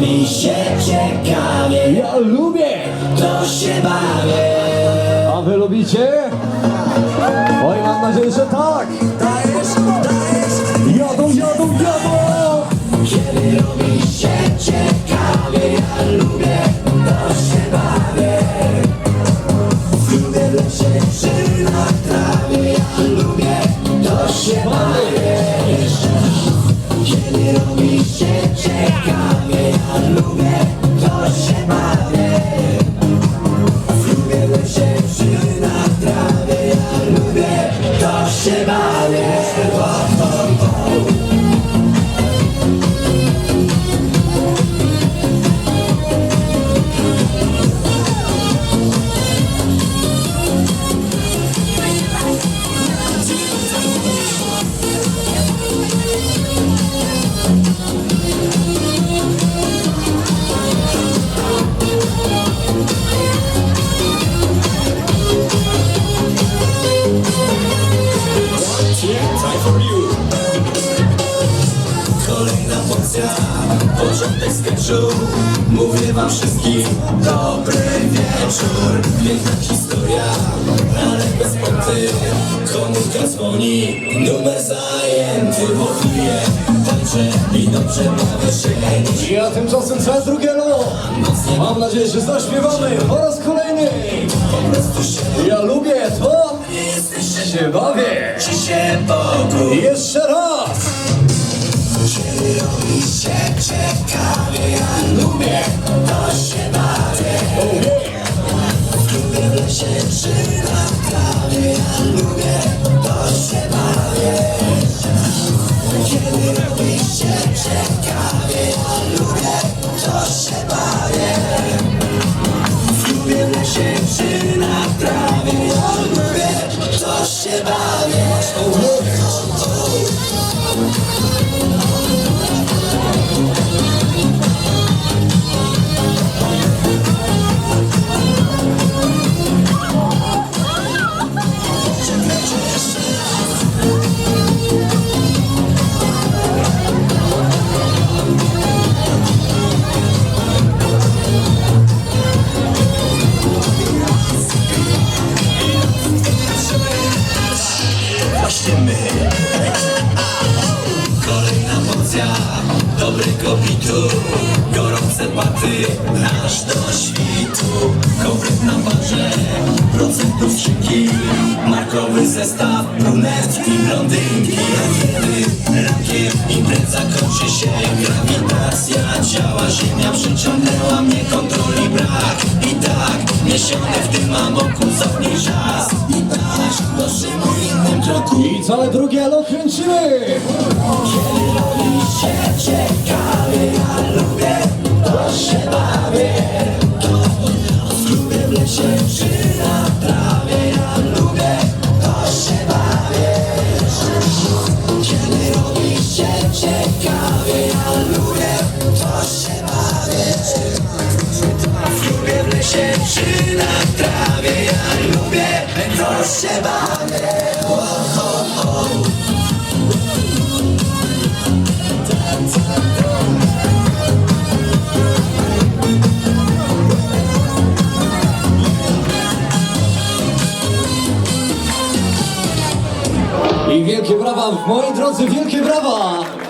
Mi się ciekawie, Ja lubię! to się bawię. A wy lubicie? Oj, mam nadzieję, że tak! Dajesz, dajesz, Jadą, jadą, jadą! kiedy robi się ciekawie, ja lubię, to się bawię. W klubie w lesie, czy na trawie, Porcja, porządek sketchu Mówię wam wszystkim dobry wieczór Piękna historia, ale bez ponty Komórka dzwoni, numer zajęty Bo piję, tańczę i dobrze bawię się Ja tymczasem co drugie lo! Mam nadzieję, że zaśpiewamy po raz kolejny! Po prostu się Ja lubię to! jesteście Się bawię! Ci się I jeszcze raz! Się ciekawie Ja lubię, to się bawię klubie w lesie czy na trawie Ja lubię, to się bawię Kiedy robi się ciekawie Ja lubię, to się bawię W klubie w lesie czy na trawie Ja lubię, to się bawię dobrego bitu Gorące paty aż do świtu. Komplet na barze, procentów szynki Markowy zestaw, brunetki, blondynki. A kiedy rankiem impreza kończy się. Grawitacja ciała, ziemia przyciągnęła mnie Kontroli brak. I tak Niesiony w tym amoku cofnij czas I tak, doszym o innym kroku. I całe drugie lo kręcimy! Robi się I wielkie brawa, moi drodzy, wielkie brawa!